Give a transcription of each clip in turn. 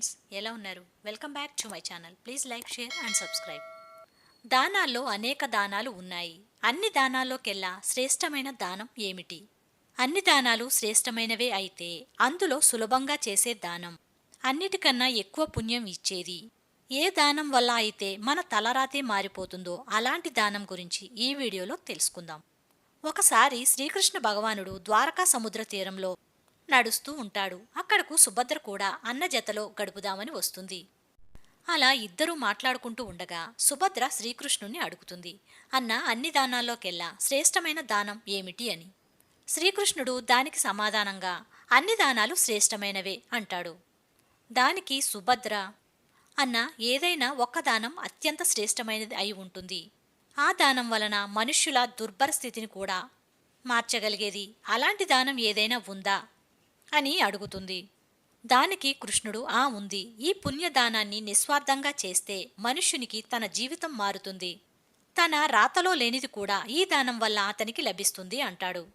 Friends ఎలా ఉన్నారు? Welcome back to my channel. Please like share and subscribe. దానాల్లో అనేక దానాలు ఉన్నాయి. అన్ని దానాల్లోకెల్లా శ్రేష్టమైన దానం ఏమిటి? అన్ని దానాలు శ్రేష్టమైనవే అయితే అందులో సులభంగా చేసే దానం అన్నిటికన్నా ఎక్కువ పుణ్యం ఇచ్చేది. ఏ దానం వల్ల అయితే మన తలరాతే మారిపోతుందో అలాంటి దానం గురించి ఈ వీడియోలో తెలుసుకుందాం. ఒకసారి శ్రీకృష్ణ భగవానుడు ద్వారకా సముద్ర తీరంలో నడుస్తూ ఉంటాడు. అక్కడకు సుభద్ర కూడా అన్న జతలో గడుపుదామని వస్తుంది. అలా ఇద్దరూ మాట్లాడుకుంటూ ఉండగా సుభద్ర శ్రీకృష్ణుణ్ణి అడుగుతుంది. అన్న అన్ని దానాల్లోకెల్లా శ్రేష్టమైన దానం ఏమిటి అని. శ్రీకృష్ణుడు దానికి సమాధానంగా అన్ని దానాలు శ్రేష్టమైనవే అంటాడు. దానికి సుభద్ర అన్న ఏదైనా ఒక్క దానం అత్యంత శ్రేష్టమైనది అయి ఉంటుంది. ఆ దానం వలన మనుష్యుల దుర్భర స్థితిని కూడా మార్చగలిగేది. అలాంటి దానం ఏదైనా ఉందా? అని అడుగుతుంది. దానికి కృష్ణుడు ఆ ఉంది. ఈ పుణ్యదానాన్ని నిస్వార్థంగా చేస్తే మనుష్యునికి తన జీవితం మారుతుంది. తన రాతలో లేనిది కూడా ఈ దానం వల్ల అతనికి లభిస్తుంది అంటాడు.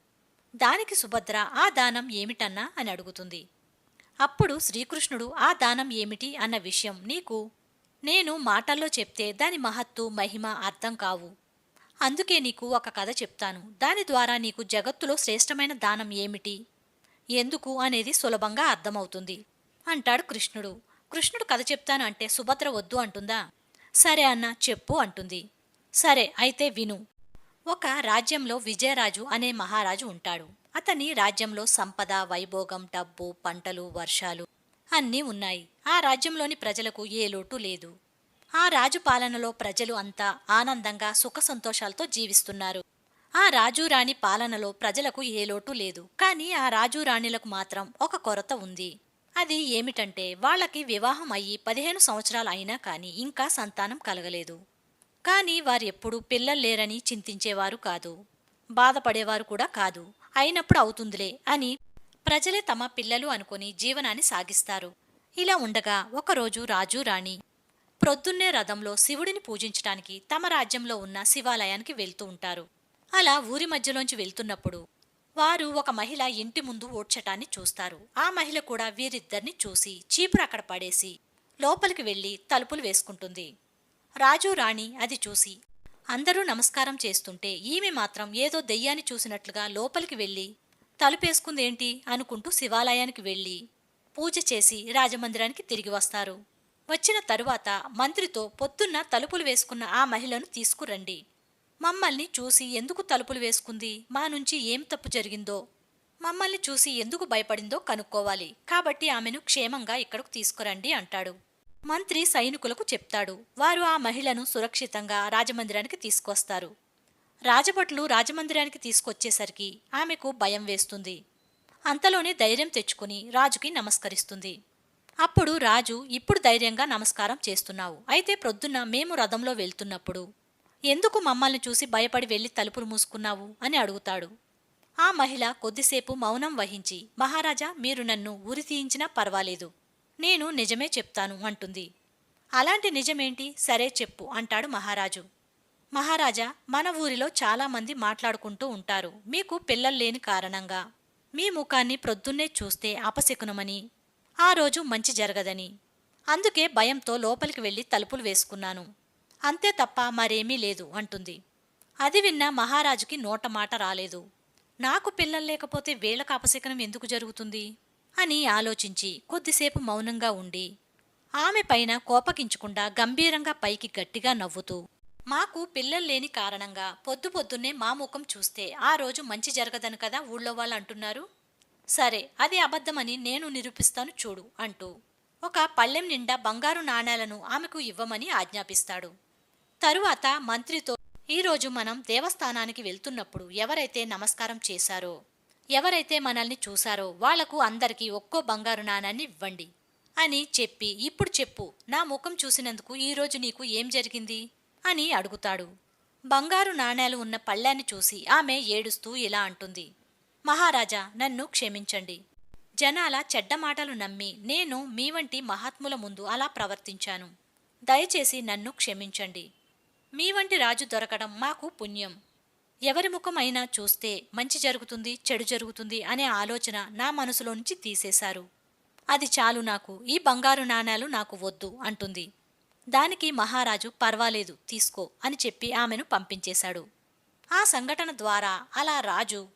దానికి సుభద్ర ఆ దానం ఏమిటన్నా? అని అడుగుతుంది. అప్పుడు శ్రీకృష్ణుడు ఆ దానం ఏమిటి? అన్న విషయం నీకు? నేను మాటల్లో చెప్తే దాని మహత్తు మహిమ అర్థం కావు. అందుకే నీకు ఒక కథ చెప్తాను. దాని ద్వారా నీకు జగత్తులో శ్రేష్టమైన దానం ఏమిటి? ఎందుకు అనేది సులభంగా అర్థమవుతుంది. అంటాడు కృష్ణుడు. కృష్ణుడు కథ చెప్తాను అంటే సుభద్ర వద్దు అంటుందా? సరే అన్న చెప్పు అంటుంది. సరే అయితే విను. ఒక రాజ్యంలో విజయరాజు అనే మహారాజు ఉంటాడు. అతని రాజ్యంలో సంపద వైభోగం డబ్బు పంటలు వర్షాలు అన్నీ ఉన్నాయి. ఆ రాజ్యంలోని ప్రజలకు ఏ లోటు లేదు. ఆ రాజు పాలనలో ప్రజలు అంతా ఆనందంగా సుఖ సంతోషాలతో జీవిస్తున్నారు. ఆ రాజు రాణి పాలనలో ప్రజలకు ఏ లోటు లేదు. కానీ ఆ రాజురాణిలకు మాత్రం ఒక కొరత ఉంది. అది ఏమిటంటే వాళ్ళకి వివాహం అయ్యి పదిహేను సంవత్సరాలు అయినా కానీ ఇంకా సంతానం కలగలేదు. కానీ వారెప్పుడూ పిల్లలు లేరని చింతించేవారు కాదు. బాధపడేవారు కూడా కాదు. అయినప్పుడు అవుతుందిలే అని ప్రజలే తమ పిల్లలు అనుకుని జీవనాన్ని సాగిస్తారు. ఇలా ఉండగా ఒకరోజు రాజు రాణి ప్రొద్దున్నే రథంలో శివుడిని పూజించటానికి తమ రాజ్యంలో ఉన్న శివాలయానికి వెళ్తూ ఉంటారు. అలా ఊరి మధ్యలోంచి వెళ్తున్నప్పుడు వారు ఒక మహిళ ఇంటి ముందు ఓడ్చటాన్ని చూస్తారు. ఆ మహిళ కూడా వీరిద్దరిని చూసి చీపురు అక్కడ పడేసి లోపలికి వెళ్ళి తలుపులు వేసుకుంటుంది. రాజు రాణి అది చూసి అందరూ నమస్కారం చేస్తుంటే ఈమె మాత్రం ఏదో దెయ్యాన్ని చూసినట్లుగా లోపలికి వెళ్ళి తలుపేసుకుందేంటి అనుకుంటూ శివాలయానికి వెళ్ళి పూజ చేసి రాజమందిరానికి తిరిగి వస్తారు. వచ్చిన తరువాత మంత్రితో పొద్దున్న తలుపులు వేసుకున్న ఆ మహిళను తీసుకురండి. మమ్మల్ని చూసి ఎందుకు తలుపులు వేసుకుంది? మా నుంచి ఏం తప్పు జరిగిందో? మమ్మల్ని చూసి ఎందుకు భయపడిందో కనుక్కోవాలి. కాబట్టి ఆమెను క్షేమంగా ఇక్కడకు తీసుకురండి అంటాడు. మంత్రి సైనికులకు చెప్తాడు. వారు ఆ మహిళను సురక్షితంగా రాజమందిరానికి తీసుకొస్తారు. రాజభట్లు రాజమందిరానికి తీసుకొచ్చేసరికి ఆమెకు భయం వేస్తుంది. అంతలోనే ధైర్యం తెచ్చుకుని రాజుకి నమస్కరిస్తుంది. అప్పుడు రాజు ఇప్పుడు ధైర్యంగా నమస్కారం చేస్తున్నావు. అయితే ప్రొద్దున మేము రథంలో వెళ్తున్నప్పుడు ఎందుకు మమ్మల్ని చూసి భయపడి వెళ్ళి తలుపులు మూసుకున్నావు? అని అడుగుతాడు. ఆ మహిళ కొద్దిసేపు మౌనం వహించి మహారాజా మీరు నన్ను ఉరి తీయించినా పర్వాలేదు. నేను నిజమే చెప్తాను అంటుంది. అలాంటి నిజమేంటి? సరే చెప్పు అంటాడు మహారాజు. మహారాజా మన ఊరిలో చాలామంది మాట్లాడుకుంటూ ఉంటారు. మీకు పిల్లలు లేని కారణంగా. మీ ముఖాన్ని ప్రొద్దున్నే చూస్తే అపశకునమని. ఆ రోజు మంచి జరగదని. అందుకే భయంతో లోపలికి వెళ్ళి తలుపులు వేసుకున్నాను. అంతే తప్ప మరేమీ లేదు అంటుంది. అది విన్న మహారాజుకి నోట మాట రాలేదు. నాకు పిల్లలు లేకపోతే వీళ్ళకు అపశకనం ఎందుకు జరుగుతుంది? అని ఆలోచించి కొద్దిసేపు మౌనంగా ఉండి ఆమె పైన కోపగించకుండా గంభీరంగా పైకి గట్టిగా నవ్వుతూ మాకు పిల్లలు లేని కారణంగా పొద్దు పొద్దున్నే మా ముఖం చూస్తే ఆ రోజు మంచి జరగదని కదా ఊళ్ళో వాళ్ళు అంటున్నారు? సరే అది అబద్ధమని నేను నిరూపిస్తాను చూడు అంటూ ఒక పళ్ళెం నిండా బంగారు నాణేలను ఆమెకు ఇవ్వమని ఆజ్ఞాపిస్తాడు. తరువాత మంత్రితో ఈరోజు మనం దేవస్థానానికి వెళ్తున్నప్పుడు ఎవరైతే నమస్కారం చేశారో ఎవరైతే మనల్ని చూశారో వాళ్ళకు అందరికీ ఒక్కో బంగారు నాణాన్ని ఇవ్వండి అని చెప్పి ఇప్పుడు చెప్పు నా ముఖం చూసినందుకు ఈరోజు నీకు ఏం జరిగింది? అని అడుగుతాడు. బంగారు నాణేలు ఉన్న పళ్ళాన్ని చూసి ఆమె ఏడుస్తూ ఇలా అంటుంది. మహారాజా నన్ను క్షమించండి. జనాల చెడ్డ మాటలు నమ్మి నేను మీ వంటి మహాత్ముల ముందు అలా ప్రవర్తించాను. దయచేసి నన్ను క్షమించండి. మీ వంటి రాజు దొరకడం మాకు పుణ్యం. ఎవరి ముఖమైనా చూస్తే మంచి జరుగుతుంది చెడు జరుగుతుంది అనే ఆలోచన నా మనసులో నుంచి తీసేశారు. అది చాలు నాకు ఈ బంగారు నాణేలు నాకు వద్దు అంటుంది. దానికి మహారాజు పర్వాలేదు తీసుకో అని చెప్పి ఆమెను పంపించేశాడు. ఆ సంఘటన ద్వారా అలా రాజు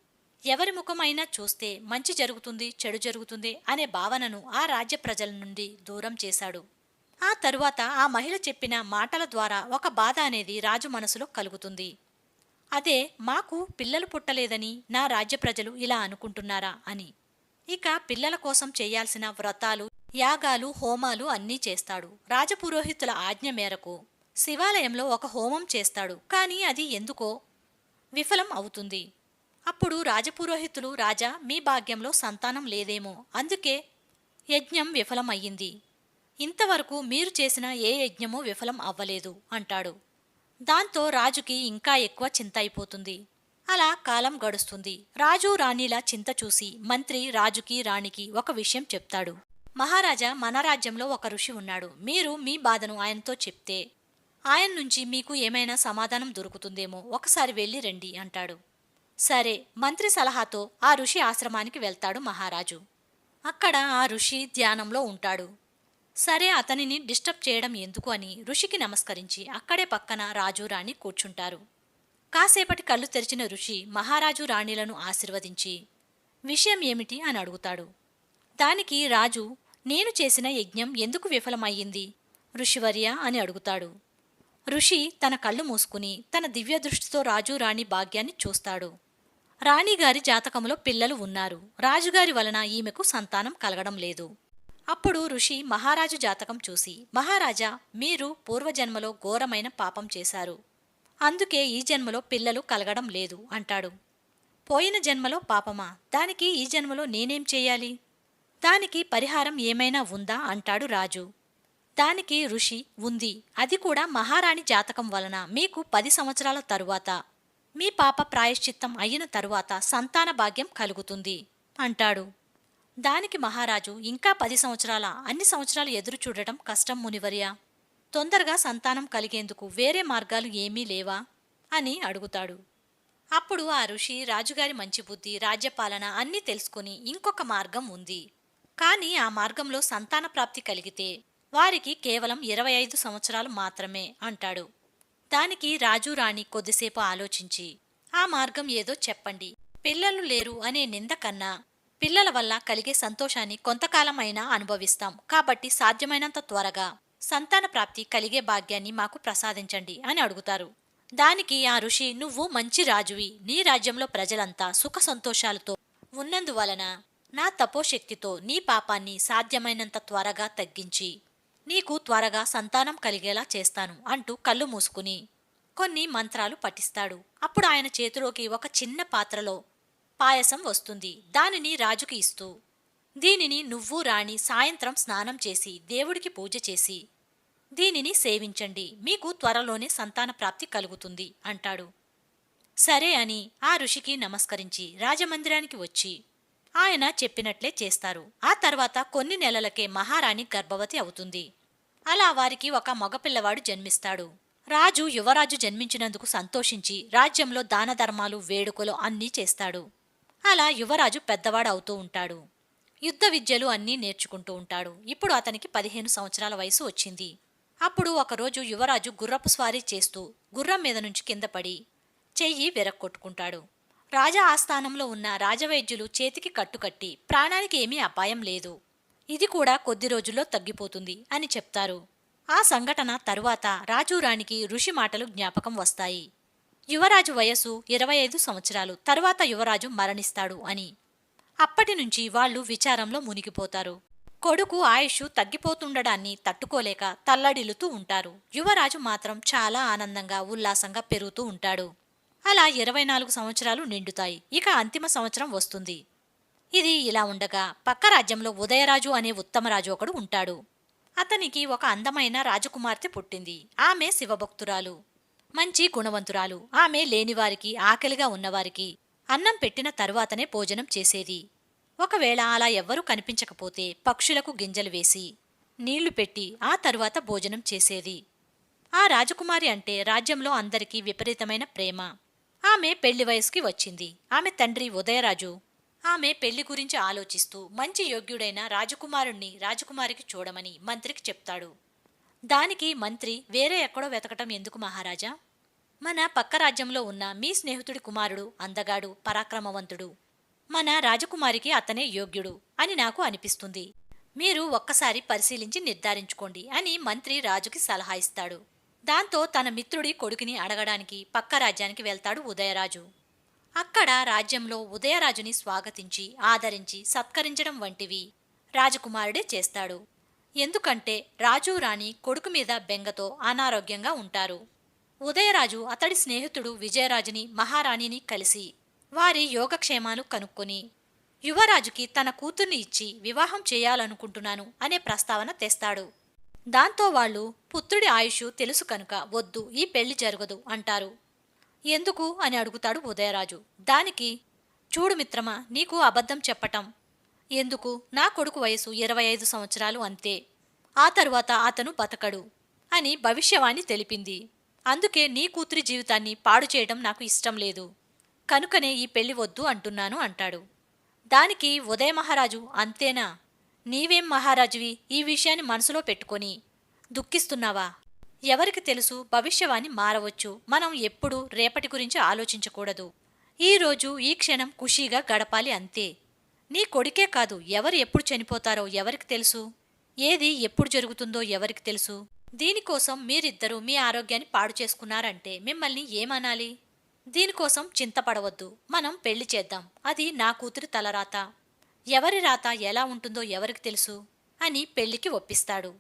ఎవరి ముఖమైనా చూస్తే మంచి జరుగుతుంది చెడు జరుగుతుంది అనే భావనను ఆ రాజ్య ప్రజల నుండి దూరం చేశాడు. ఆ తరువాత ఆ మహిళ చెప్పిన మాటల ద్వారా ఒక బాధ అనేది రాజు మనసులో కలుగుతుంది. అదే మాకు పిల్లలు పుట్టలేదని నా రాజ్య ప్రజలు ఇలా అనుకుంటున్నారా అని. ఇక పిల్లల కోసం చేయాల్సిన వ్రతాలు యాగాలు హోమాలు అన్నీ చేస్తాడు. రాజపురోహితుల ఆజ్ఞ మేరకు శివాలయంలో ఒక హోమం చేస్తాడు. కానీ అది ఎందుకో విఫలం అవుతుంది. అప్పుడు రాజపురోహితులు రాజా మీ భాగ్యంలో సంతానం లేదేమో. అందుకే యజ్ఞం విఫలం అయ్యింది ఇంతవరకు మీరు చేసిన ఏ యజ్ఞమూ విఫలం అవ్వలేదు అంటాడు. దాంతో రాజుకి ఇంకా ఎక్కువ చింత అయిపోతుంది. అలా కాలం గడుస్తుంది. రాజు రాణిల చింత చూసి మంత్రి రాజుకి రాణికి ఒక విషయం చెప్తాడు. మహారాజా మన రాజ్యంలో ఒక ఋషి ఉన్నాడు. మీరు మీ బాధను ఆయనతో చెప్తే ఆయన నుంచి మీకు ఏమైనా సమాధానం దొరుకుతుందేమో ఒకసారి వెళ్ళి రండి అంటాడు. సరే మంత్రి సలహాతో ఆ ఋషి ఆశ్రమానికి వెళ్తాడు మహారాజు. అక్కడ ఆ ఋషి ధ్యానంలో ఉంటాడు. సరే అతనిని డిస్టర్బ్ చేయడం ఎందుకు అని ఋషికి నమస్కరించి అక్కడే పక్కన రాజు రాణి కూర్చుంటారు. కాసేపటి కళ్ళు తెరిచిన ఋషి మహారాజు రాణిలను ఆశీర్వదించి విషయం ఏమిటి? అని అడుగుతాడు. దానికి రాజు నేను చేసిన యజ్ఞం ఎందుకు విఫలమయ్యింది? ఋషివర్య అని అడుగుతాడు. ఋషి తన కళ్ళు మూసుకుని తన దివ్య దృష్టితో రాజు రాణి భాగ్యాన్ని చూస్తాడు. రాణిగారి జాతకంలో పిల్లలు ఉన్నారు. రాజుగారి వలన ఈమెకు సంతానం కలగడం లేదు. అప్పుడు ఋషి మహారాజు జాతకం చూసి మహారాజా మీరు పూర్వజన్మలో ఘోరమైన పాపం చేశారు. అందుకే ఈ జన్మలో పిల్లలు కలగడం లేదు అంటాడు. పోయిన జన్మలో పాపమా? దానికి ఈ జన్మలో నేనేం చేయాలి? దానికి పరిహారం ఏమైనా ఉందా? అంటాడు రాజు. దానికి ఋషి ఉంది. అది కూడా మహారాణి జాతకం వలన మీకు పది సంవత్సరాల తరువాత. మీ పాప ప్రాయశ్చిత్తం అయిన తరువాత సంతాన భాగ్యం కలుగుతుంది అంటాడు. దానికి మహారాజు ఇంకా పది సంవత్సరాల అన్ని సంవత్సరాలు ఎదురు చూడటం కష్టం మునివర్య. తొందరగా సంతానం కలిగేందుకు వేరే మార్గాలు ఏమీ లేవా? అని అడుగుతాడు. అప్పుడు ఆ ఋషి రాజుగారి మంచి బుద్ధి రాజ్యపాలన అన్నీ తెలుసుకుని ఇంకొక మార్గం ఉంది. కానీ ఆ మార్గంలో సంతాన ప్రాప్తి కలిగితే వారికి కేవలం ఇరవై ఐదు సంవత్సరాలు మాత్రమే అంటాడు. దానికి రాజు రాణి కొద్దిసేపు ఆలోచించి ఆ మార్గం ఏదో చెప్పండి. పిల్లలు లేరు అనే నింద కన్నా పిల్లల వల్ల కలిగే సంతోషాన్ని కొంతకాలమైనా అనుభవిస్తాం. కాబట్టి సాధ్యమైనంత త్వరగా సంతాన ప్రాప్తి కలిగే భాగ్యాన్ని మాకు ప్రసాదించండి అని అడుగుతారు. దానికి ఆ ఋషి నువ్వు మంచి రాజువి. నీ రాజ్యంలో ప్రజలంతా సుఖ సంతోషాలతో ఉన్నందువలన నా తపోశక్తితో నీ పాపాన్ని సాధ్యమైనంత త్వరగా తగ్గించి నీకు త్వరగా సంతానం కలిగేలా చేస్తాను అంటూ కళ్ళు మూసుకుని కొన్ని మంత్రాలు పఠిస్తాడు. అప్పుడు ఆయన చేతిలోకి ఒక చిన్న పాత్రలో పాయసం వస్తుంది. దానిని రాజుకి ఇస్తూ దీనిని నువ్వు రాణి సాయంత్రం స్నానం చేసి దేవుడికి పూజ చేసి దీనిని సేవించండి. మీకు త్వరలోనే సంతాన ప్రాప్తి కలుగుతుంది అంటాడు. సరే అని ఆ ఋషికి నమస్కరించి రాజమందిరానికి వచ్చి ఆయన చెప్పినట్లే చేస్తారు. ఆ తర్వాత కొన్ని నెలలకే మహారాణి గర్భవతి అవుతుంది. అలా వారికి ఒక మగపిల్లవాడు జన్మిస్తాడు. రాజు యువరాజు జన్మించినందుకు సంతోషించి రాజ్యంలో దానధర్మాలు వేడుకలు అన్నీ చేస్తాడు. అలా యువరాజు పెద్దవాడు అవుతూ ఉంటాడు. యుద్ధ విద్యలు అన్నీ నేర్చుకుంటూ ఉంటాడు. ఇప్పుడు అతనికి పదిహేను సంవత్సరాల వయసు వచ్చింది. అప్పుడు ఒకరోజు యువరాజు గుర్రపు స్వారీ చేస్తూ గుర్రం మీద నుంచి కింద పడి చెయ్యి విరక్కొట్టుకుంటాడు. రాజా ఆస్థానంలో ఉన్న రాజవైద్యులు చేతికి కట్టుకట్టి ప్రాణానికి ఏమీ అపాయం లేదు. ఇది కూడా కొద్ది రోజుల్లో తగ్గిపోతుంది అని చెప్తారు. ఆ సంఘటన తరువాత రాజు రాణికి ఋషి మాటలు జ్ఞాపకం వస్తాయి. యువరాజు వయసు ఇరవై ఐదు సంవత్సరాలు. తరువాత యువరాజు మరణిస్తాడు అని. అప్పటి నుంచి వాళ్ళు విచారంలో మునిగిపోతారు. కొడుకు ఆయుష్ తగ్గిపోతుండడాన్ని తట్టుకోలేక తల్లడిల్లుతూ ఉంటారు. యువరాజు మాత్రం చాలా ఆనందంగా ఉల్లాసంగా పెరుగుతూ ఉంటాడు. అలా ఇరవై నాలుగు సంవత్సరాలు నిండుతాయి. ఇక అంతిమ సంవత్సరం వస్తుంది. ఇది ఇలా ఉండగా పక్క రాజ్యంలో ఉదయరాజు అనే ఉత్తమరాజు ఒకడు ఉంటాడు. అతనికి ఒక అందమైన రాజకుమార్తె పుట్టింది. ఆమె శివభక్తురాలు. మంచి గుణవంతురాలు. ఆమె లేనివారికి ఆకలిగా ఉన్నవారికి అన్నం పెట్టిన తరువాతనే భోజనం చేసేది. ఒకవేళ అలా ఎవ్వరూ కనిపించకపోతే పక్షులకు గింజలు వేసి నీళ్ళు పెట్టి ఆ తరువాత భోజనం చేసేది. ఆ రాజకుమారి అంటే రాజ్యంలో అందరికీ విపరీతమైన ప్రేమ. ఆమె పెళ్ళి వయసుకి వచ్చింది. ఆమె తండ్రి ఉదయరాజు. ఆమె పెళ్ళి గురించి ఆలోచిస్తూ మంచి యోగ్యుడైన రాజకుమారుణ్ణి రాజకుమారికి చూడమని మంత్రికి చెప్తాడు. దానికి మంత్రి వేరే ఎక్కడో వెతకటం ఎందుకు మహారాజా? మన పక్క రాజ్యంలో ఉన్న మీ స్నేహితుడి కుమారుడు అందగాడు పరాక్రమవంతుడు. మన రాజకుమారికి అతనే యోగ్యుడు అని నాకు అనిపిస్తుంది. మీరు ఒక్కసారి పరిశీలించి నిర్ధారించుకోండి అని మంత్రి రాజుకి సలహా ఇస్తాడు. దాంతో తన మిత్రుడి కొడుకుని అడగడానికి పక్క రాజ్యానికి వెళ్తాడు ఉదయరాజు. అక్కడ రాజ్యంలో ఉదయరాజుని స్వాగతించి ఆదరించి సత్కరించడం వంటివి రాజకుమారుడే చేస్తాడు. ఎందుకంటే రాజు రాణి కొడుకు మీద బెంగతో అనారోగ్యంగా ఉంటారు. ఉదయరాజు అతడి స్నేహితుడు విజయరాజుని మహారాణిని కలిసి వారి యోగక్షేమాలు కనుక్కొని యువరాజుకి తన కూతుర్ని ఇచ్చి వివాహం చేయాలనుకుంటున్నాను అనే ప్రస్తావన తెస్తాడు. దాంతో వాళ్ళు పుత్రుడి ఆయుష్ తెలుసు కనుక వద్దు ఈ పెళ్ళి జరగదు అంటారు. ఎందుకు అని అడుగుతాడు ఉదయరాజు. దానికి చూడు మిత్రమా నీకు అబద్ధం చెప్పటం ఎందుకు? నా కొడుకు వయసు ఇరవై ఐదు సంవత్సరాలు అంతే. ఆ తరువాత అతను బతకడు అని భవిష్యవాణి తెలిపింది. అందుకే నీ కూతురి జీవితాన్ని పాడు చేయడం నాకు ఇష్టం లేదు. కనుకనే ఈ పెళ్ళి వద్దు అంటున్నాను అంటాడు. దానికి ఉదయ మహారాజు అంతేనా? నీవేం మహారాజువి? ఈ విషయాన్ని మనసులో పెట్టుకొని. దుఃఖిస్తున్నావా? ఎవరికి తెలుసు భవిష్యవాణి మారవచ్చు. మనం ఎప్పుడూ రేపటి గురించి ఆలోచించకూడదు. ఈ రోజు ఈ క్షణం ఖుషీగా గడపాలి అంతే. నీ కొడుకే కాదు ఎవరు ఎప్పుడు చనిపోతారో ఎవరికి తెలుసు? ఏది ఎప్పుడు జరుగుతుందో ఎవరికి తెలుసు? దీనికోసం మీరిద్దరూ మీ ఆరోగ్యాన్ని పాడు చేసుకున్నారంటే మిమ్మల్ని ఏమనాలి? దీనికోసం చింతపడవద్దు. మనం పెళ్ళి చేద్దాం. అది నా కూతురి తలరాత. ఎవరి రాత ఎలా ఉంటుందో ఎవరికి తెలుసు? అని పెళ్ళికి ఒప్పిస్తాడు.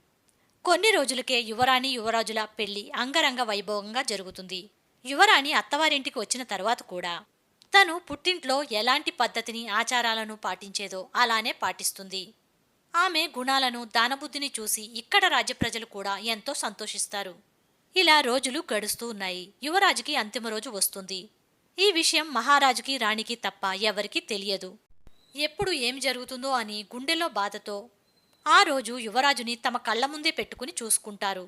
కొన్ని రోజులకే యువరాణి యువరాజుల పెళ్ళి అంగరంగ వైభవంగా జరుగుతుంది. యువరాణి అత్తవారింటికి వచ్చిన తర్వాత కూడా తను పుట్టింట్లో ఎలాంటి పద్ధతిని ఆచారాలను పాటించేదో అలానే పాటిస్తుంది. ఆమె గుణాలను దానబుద్ధిని చూసి ఇక్కడ రాజ్య ప్రజలు కూడా ఎంతో సంతోషిస్తారు. ఇలా రోజులు గడుస్తూ ఉన్నాయి. యువరాజుకి అంతిమ రోజు వస్తుంది. ఈ విషయం మహారాజుకి రాణికి తప్ప ఎవరికీ తెలియదు. ఎప్పుడు ఏం జరుగుతుందో అని గుండెలో బాధతో ఆ రోజు యువరాజుని తమ కళ్ళ ముందే పెట్టుకుని చూసుకుంటారు.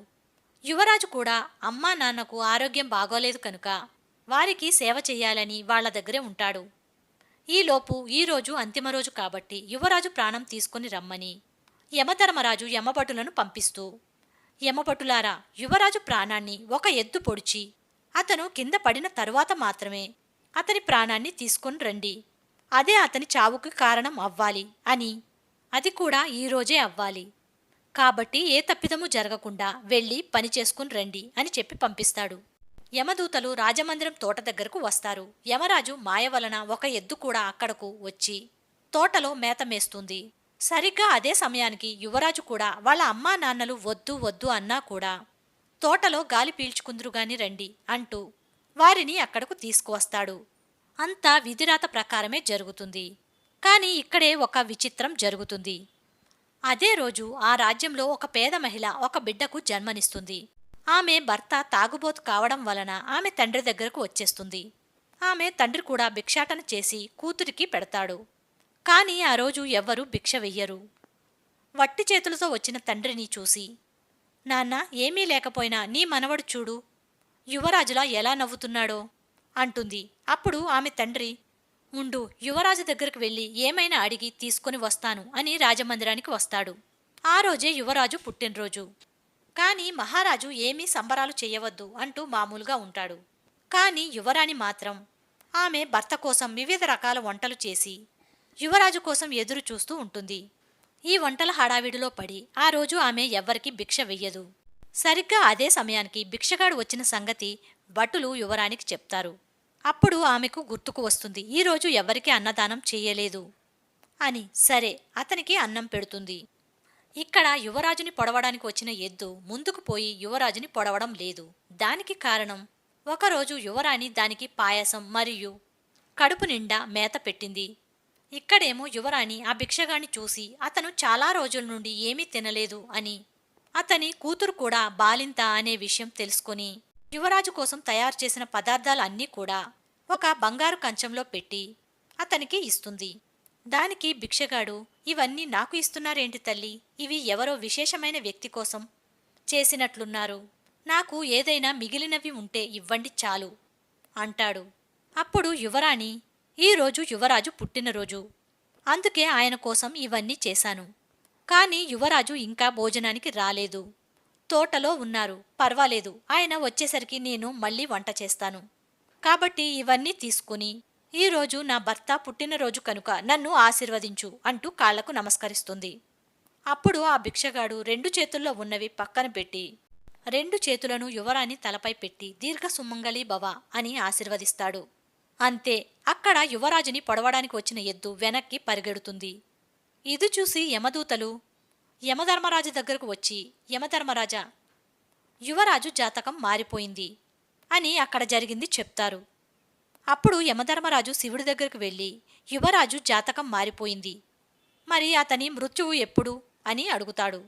యువరాజు కూడా అమ్మా నాన్నకు ఆరోగ్యం బాగోలేదు కనుక వారికి సేవ చెయ్యాలని వాళ్ళ దగ్గరే ఉంటాడు. ఈలోపు ఈ రోజు అంతిమ రోజు కాబట్టి యువరాజు ప్రాణం తీసుకుని రమ్మని యమధర్మరాజు యమభటులను పంపిస్తూ యమభటులారా యువరాజు ప్రాణాన్ని ఒక ఎద్దు పొడిచి అతను కింద పడిన తరువాత మాత్రమే అతని ప్రాణాన్ని తీసుకుని రండి. అదే అతని చావుకు కారణం అవ్వాలి అని అది కూడా ఈరోజే అవ్వాలి. కాబట్టి ఏ తప్పిదము జరగకుండా వెళ్ళి పని చేసుకుని రండి అని చెప్పి పంపిస్తాడు. యమదూతలు రాజమందిరం తోట దగ్గరకు వస్తారు. యమరాజు మాయ వలన ఒక ఎద్దు కూడా అక్కడకు వచ్చి తోటలో మేత మేస్తుంది. సరిగ్గా అదే సమయానికి యువరాజు కూడా వాళ్ళ అమ్మా నాన్నలు వద్దు వద్దు అన్నా కూడా తోటలో గాలి పీల్చుకుందురుగాని రండి అంటూ వారిని అక్కడకు తీసుకువస్తాడు. అంతా విధిరాత ప్రకారమే జరుగుతుంది. కానీ ఇక్కడే ఒక విచిత్రం జరుగుతుంది. అదే రోజు ఆ రాజ్యంలో ఒక పేద మహిళ ఒక బిడ్డకు జన్మనిస్తుంది. ఆమె భర్త తాగుబోతు కావడం వలన ఆమె తండ్రి దగ్గరకు వచ్చేస్తుంది. ఆమె తండ్రి కూడా భిక్షాటన చేసి కూతురికి పెడతాడు. కానీ ఆ రోజు ఎవ్వరూ భిక్ష వెయ్యరు. వట్టి చేతులతో వచ్చిన తండ్రిని చూసి నాన్న ఏమీ లేకపోయినా నీ మనవడు చూడు. యువరాజులా ఎలా నవ్వుతున్నాడో అంటుంది. అప్పుడు ఆమె తండ్రి ఉండు యువరాజు దగ్గరకు వెళ్ళి ఏమైనా అడిగి తీసుకుని వస్తాను అని రాజమందిరానికి వస్తాడు. ఆ రోజే యువరాజు పుట్టినరోజు. కాని మహారాజు ఏమీ సంబరాలు చేయవద్దు అంటూ మామూలుగా ఉంటాడు. కాని యువరాణి మాత్రం ఆమె భర్త కోసం వివిధ రకాల వంటలు చేసి యువరాజు కోసం ఎదురు చూస్తూ ఉంటుంది. ఈ వంటల హడావిడిలో పడి ఆ రోజు ఆమె ఎవ్వరికీ భిక్ష వెయ్యదు. సరిగ్గా అదే సమయానికి భిక్షగాడు వచ్చిన సంగతి భటులు యువరానికి చెప్తారు. అప్పుడు ఆమెకు గుర్తుకు వస్తుంది ఈరోజు ఎవరికీ అన్నదానం చేయలేదు అని. సరే అతనికి అన్నం పెడుతుంది. ఇక్కడ యువరాజుని పొడవడానికి వచ్చిన ఎద్దు ముందుకు పోయి యువరాజుని పొడవడం లేదు. దానికి కారణం ఒకరోజు యువరాణి దానికి పాయసం మరియు కడుపు నిండా మేత పెట్టింది. ఇక్కడేమో యువరాణి ఆ భిక్షగాన్ని చూసి అతను చాలా రోజుల నుండి ఏమీ తినలేదు అని. అతని కూతురు కూడా బాలింత అనే విషయం తెలుసుకొని యువరాజు కోసం తయారు చేసిన పదార్థాలు అన్నీ కూడా ఒక బంగారు కంచంలో పెట్టి అతనికి ఇస్తుంది. దానికి భిక్షగాడు ఇవన్నీ నాకు ఇస్తున్నారేంటి తల్లి? ఇవి ఎవరో విశేషమైన వ్యక్తి కోసం చేసినట్లున్నారు. నాకు ఏదైనా మిగిలినవి ఉంటే ఇవ్వండి చాలు అంటాడు. అప్పుడు యువరాణి ఈరోజు యువరాజు పుట్టినరోజు. అందుకే ఆయన కోసం ఇవన్నీ చేశాను. కాని యువరాజు ఇంకా భోజనానికి రాలేదు. తోటలో ఉన్నారు. పర్వాలేదు. ఆయన వచ్చేసరికి నేను మళ్ళీ వంట చేస్తాను. కాబట్టి ఇవన్నీ తీసుకుని ఈరోజు నా భర్త పుట్టినరోజు కనుక నన్ను ఆశీర్వదించు అంటూ కాళ్ళకు నమస్కరిస్తుంది. అప్పుడు ఆ భిక్షగాడు రెండు చేతుల్లో ఉన్నవి పక్కన పెట్టి రెండు చేతులను యువరాణి తలపై పెట్టి దీర్ఘ సుమంగళి భవ అని ఆశీర్వదిస్తాడు. అంతే అక్కడ యువరాజుని పొడవడానికి వచ్చిన ఎద్దు వెనక్కి పరిగెడుతుంది. ఇది చూసి యమదూతలు యమధర్మరాజు దగ్గరకు వచ్చి యమధర్మరాజా యువరాజు జాతకం మారిపోయింది అని అక్కడ జరిగింది చెప్తారు. అప్పుడు యమధర్మరాజు శివుడి దగ్గరకు వెళ్ళి యువరాజు జాతకం మారిపోయింది. మరి అతని మృత్యువు ఎప్పుడు? అని అడుగుతాడు.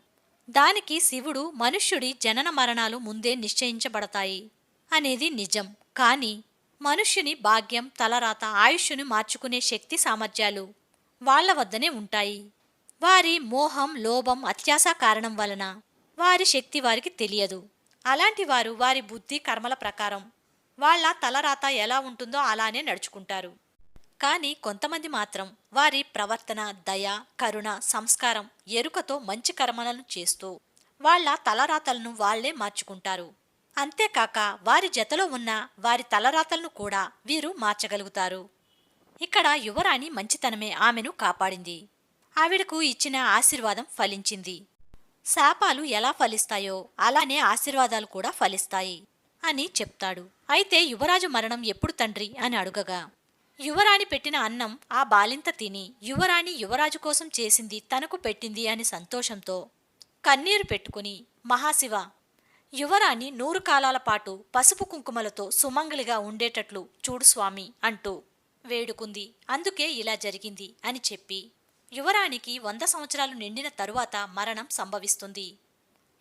దానికి శివుడు మనుష్యుడి జనన మరణాలు ముందే నిశ్చయించబడతాయి అనేది నిజం. కాని మనుష్యుని భాగ్యం తలరాత ఆయుష్యుని మార్చుకునే శక్తి సామర్థ్యాలు వాళ్ళ వద్దనే ఉంటాయి. వారి మోహం లోభం అత్యాస కారణం వలన వారి శక్తి వారికి తెలియదు. అలాంటి వారు వారి బుద్ధి కర్మల ప్రకారం వాళ్ళ తలరాత ఎలా ఉంటుందో అలానే నడుచుకుంటారు. కానీ కొంతమంది మాత్రం వారి ప్రవర్తన దయ కరుణ సంస్కారం ఎరుకతో మంచి కర్మలను చేస్తూ వాళ్ళ తలరాతలను వాళ్ళే మార్చుకుంటారు. అంతేకాక వారి జతలో ఉన్న వారి తలరాతలను కూడా వీరు మార్చగలుగుతారు. ఇక్కడ యువరాణి మంచితనమే ఆమెను కాపాడింది. ఆవిడకు ఇచ్చిన ఆశీర్వాదం ఫలించింది. శాపాలు ఎలా ఫలిస్తాయో అలానే ఆశీర్వాదాలు కూడా ఫలిస్తాయి. అని చెప్తాడు. అయితే యువరాజు మరణం ఎప్పుడు తండ్రి? అని అడుగగా. యువరాణి పెట్టిన అన్నం ఆ బాలింత తిని యువరాణి యువరాజు కోసం చేసింది తనకు పెట్టింది అని సంతోషంతో కన్నీరు పెట్టుకుని మహాశివ యువరాణి నూరు కాలాల పాటు పసుపు కుంకుమలతో సుమంగలిగా ఉండేటట్లు చూడు స్వామి అంటూ వేడుకుంది. అందుకే ఇలా జరిగింది అని చెప్పి యువరాణికి వంద సంవత్సరాలు నిండిన తరువాత మరణం సంభవిస్తుంది.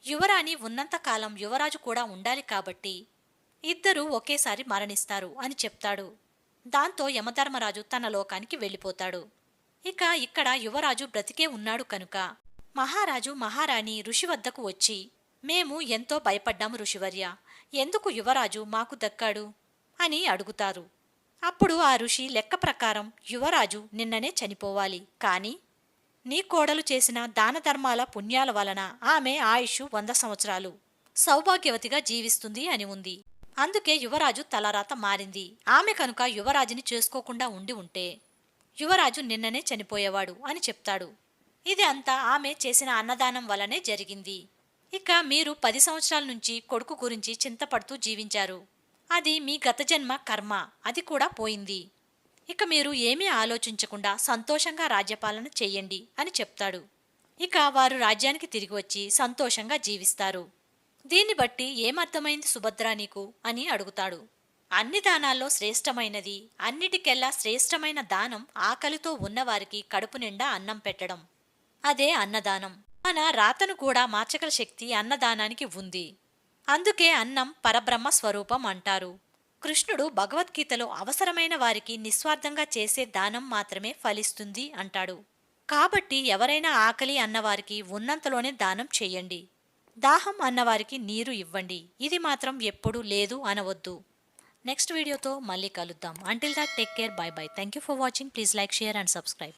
యువరాణి ఉన్నంతకాలం యువరాజు కూడా ఉండాలి కాబట్టి ఇద్దరూ ఒకేసారి మరణిస్తారు అని చెప్తాడు. దాంతో యమధర్మరాజు తన లోకానికి వెళ్ళిపోతాడు. ఇక ఇక్కడ యువరాజు బ్రతికే ఉన్నాడు కనుక. మహారాజు మహారాణి ఋషి వద్దకు వచ్చి మేము ఎంతో భయపడ్డాము ఋషివర్య. ఎందుకు యువరాజు మాకు దక్కాడు? అని అడుగుతారు. అప్పుడు ఆ ఋషి లెక్క ప్రకారం యువరాజు నిన్ననే చనిపోవాలి. కాని నీ కోడలు చేసిన దాన ధర్మాల పుణ్యాల వలన ఆమె ఆయుష్ వంద సంవత్సరాలు సౌభాగ్యవతిగా జీవిస్తుంది అని ఉంది. అందుకే యువరాజు తలరాత మారింది. ఆమె కనుక యువరాజుని చేసుకోకుండా ఉండి ఉంటే యువరాజు నిన్ననే చనిపోయేవాడు అని చెప్తాడు. ఇది అంతా ఆమె చేసిన అన్నదానం వలనే జరిగింది. ఇక మీరు పది సంవత్సరాల నుంచి కొడుకు గురించి చింతపడుతూ జీవించారు. అది మీ గత జన్మ కర్మ. అది కూడా పోయింది. ఇక మీరు ఏమీ ఆలోచించకుండా సంతోషంగా రాజ్యపాలన చెయ్యండి అని చెప్తాడు. ఇక వారు రాజ్యానికి తిరిగి వచ్చి సంతోషంగా జీవిస్తారు. దీన్ని బట్టి ఏమర్థమైంది సుభద్ర నీకు? అని అడుగుతాడు. అన్ని దానాల్లో శ్రేష్టమైనది అన్నిటికెల్లా శ్రేష్టమైన దానం ఆకలితో ఉన్నవారికి కడుపు నిండా అన్నం పెట్టడం. అదే అన్నదానం. మన రాతను కూడా మార్చగల శక్తి అన్నదానానికి ఉంది. అందుకే అన్నం పరబ్రహ్మ స్వరూపం అంటారు. కృష్ణుడు భగవద్గీతలో అవసరమైన వారికి నిస్వార్థంగా చేసే దానం మాత్రమే ఫలిస్తుంది అంటాడు. కాబట్టి ఎవరైనా ఆకలి అన్నవారికి ఉన్నంతలోనే దానం చేయండి. దాహం అన్నవారికి నీరు ఇవ్వండి. ఇది మాత్రం ఎప్పుడూ లేదు అనవద్దు. నెక్స్ట్ వీడియోతో మళ్ళీ కలుద్దాం. Until that take care bye bye thank you for watching please like share and subscribe